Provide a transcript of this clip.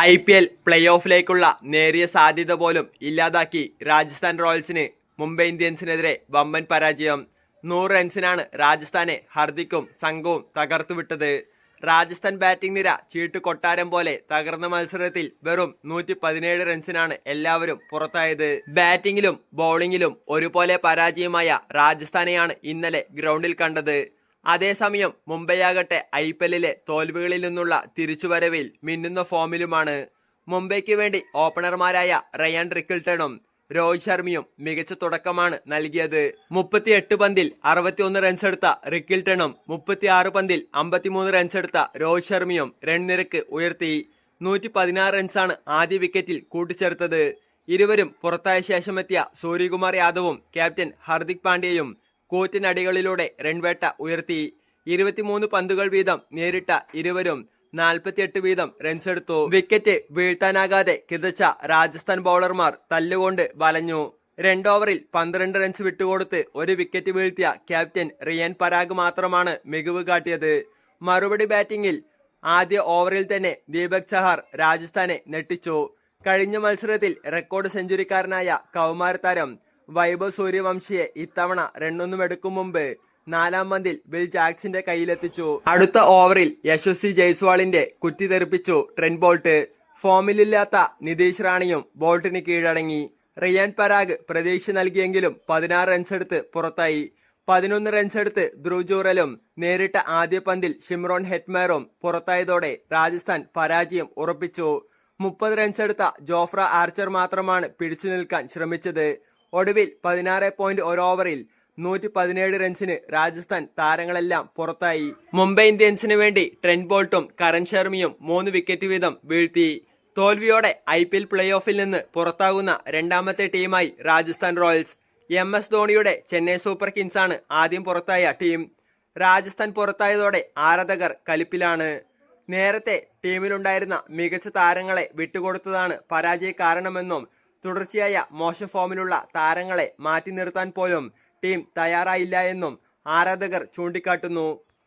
I P L play ഓഫിലേക്കുള്ള നേരിയ സാധ്യത പോലും ഇല്ലാതാക്കി രാജസ്ഥാൻ റോയൽസിന് മുംബൈ ഇന്ത്യൻസിനെതിരെ വമ്പൻ പരാജയം. നൂറ് റൺസിനാണ് രാജസ്ഥാനെ ഹർദിക്കും സംഘവും തകർത്തുവിട്ടത്. രാജസ്ഥാൻ ബാറ്റിംഗ് നിര ചീട്ട് കൊട്ടാരം പോലെ തകർന്ന മത്സരത്തിൽ വെറും നൂറ്റി പതിനേഴ് റൺസിനാണ് എല്ലാവരും പുറത്തായത്. ബാറ്റിംഗിലും ബൗളിംഗിലും ഒരുപോലെ പരാജയമായ രാജസ്ഥാനെയാണ് ഇന്നലെ ഗ്രൗണ്ടിൽ കണ്ടത്. അതേസമയം മുംബൈയാകട്ടെ ഐ പി എല്ലിലെ തോൽവികളിൽ നിന്നുള്ള തിരിച്ചുവരവിൽ മിന്നുന്ന ഫോമിലുമാണ്. മുംബൈക്ക് വേണ്ടി ഓപ്പണർമാരായ റയാൻ റിക്കിൾട്ടണും രോഹിത് ശർമ്മയും മികച്ച തുടക്കമാണ് നൽകിയത്. മുപ്പത്തിയെട്ട് പന്തിൽ അറുപത്തിയൊന്ന് റൺസ് എടുത്ത റിക്കിൾട്ടണും മുപ്പത്തിയാറ് പന്തിൽ അമ്പത്തിമൂന്ന് റൺസ് എടുത്ത രോഹിത് ശർമ്മയും റൺ നിരക്ക് ഉയർത്തി. നൂറ്റി പതിനാറ് റൺസാണ് ആദ്യ വിക്കറ്റിൽ കൂട്ടിച്ചേർത്തത്. ഇരുവരും പുറത്തായ ശേഷമെത്തിയ സൂര്യകുമാർ യാദവും ക്യാപ്റ്റൻ ഹർദിക് പാണ്ഡ്യയും കൂറ്റനടികളിലൂടെ റൺവേട്ട ഉയർത്തി. ഇരുപത്തിമൂന്ന് പന്തുകൾ വീതം നേരിട്ട ഇരുവരും നാൽപ്പത്തിയെട്ട് വീതം റൺസെടുത്തു വിക്കറ്റ് വീഴ്ത്താനാകാതെ കിതച്ച രാജസ്ഥാൻ ബൗളർമാർ തല്ലുകൊണ്ട് വലഞ്ഞു. രണ്ട് ഓവറിൽ പന്ത്രണ്ട് റൺസ് വിട്ടുകൊടുത്ത് ഒരു വിക്കറ്റ് വീഴ്ത്തിയ ക്യാപ്റ്റൻ റിയൻ പരാഗ് മാത്രമാണ് മികവ് കാട്ടിയത്. മറുപടി ബാറ്റിംഗിൽ ആദ്യ ഓവറിൽ തന്നെ ദീപക് ചഹാർ രാജസ്ഥാനെ നെട്ടിച്ചു കഴിഞ്ഞ മത്സരത്തിൽ റെക്കോർഡ് സെഞ്ചുറിക്കാരനായ കൗമാര താരം വൈഭവ് സൂര്യവംശിയെ ഇത്തവണ രണ്ടൊന്നും എടുക്കും മുമ്പ് നാലാം പന്തിൽ ബിൽ ജാക്സിന്റെ കയ്യിലെത്തിച്ചു. അടുത്ത ഓവറിൽ യശസ്വി ജയ്സ്വാളിന്റെ കുറ്റി തെറിപ്പിച്ചു ട്രെൻഡ് ബോൾട്ട്. ഫോമിലില്ലാത്ത നിതീഷ് റാണിയും ബോൾട്ടിന് കീഴടങ്ങി. റിയാൻ പരാഗ് പ്രതീക്ഷ നൽകിയെങ്കിലും പതിനാറ് റൺസ് എടുത്ത് പുറത്തായി. പതിനൊന്ന് റൺസ് എടുത്ത് ധ്രുവ് ജൂറലും നേരിട്ട ആദ്യ പന്തിൽ ഷിംറോൺ ഹെറ്റ്മേറും പുറത്തായതോടെ രാജസ്ഥാൻ പരാജയം ഉറപ്പിച്ചു. മുപ്പത് റൺസ് എടുത്ത ജോഫ്ര ആർച്ചർ മാത്രമാണ് പിടിച്ചു നിൽക്കാൻ ശ്രമിച്ചത്. ഒടുവിൽ പതിനാറ് പോയിന്റ് ഒരു ഓവറിൽ നൂറ്റി പതിനേഴ് റൺസിന് രാജസ്ഥാൻ താരങ്ങളെല്ലാം പുറത്തായി. മുംബൈ ഇന്ത്യൻസിന് വേണ്ടി ട്രെൻഡ് ബോൾട്ടും കരൺ ശർമ്മയും മൂന്ന് വിക്കറ്റ് വീതം വീഴ്ത്തി. തോൽവിയോടെ ഐ പി എൽ പ്ലേ ഓഫിൽ നിന്ന് പുറത്താകുന്ന രണ്ടാമത്തെ ടീമായി രാജസ്ഥാൻ റോയൽസ്. എം എസ് ധോണിയുടെ ചെന്നൈ സൂപ്പർ കിങ്സ് ആണ് ആദ്യം പുറത്തായ ടീം. രാജസ്ഥാൻ പുറത്തായതോടെ ആരാധകർ കലിപ്പിലാണ്. നേരത്തെ ടീമിലുണ്ടായിരുന്ന മികച്ച താരങ്ങളെ വിട്ടുകൊടുത്തതാണ് പരാജയ കാരണമെന്നും തുടർച്ചയായ മോശം ഫോമിലുള്ള താരങ്ങളെ മാറ്റി നിർത്താൻ പോലും ടീം തയ്യാറായില്ല എന്നും ആരാധകർ ചൂണ്ടിക്കാട്ടുന്നു.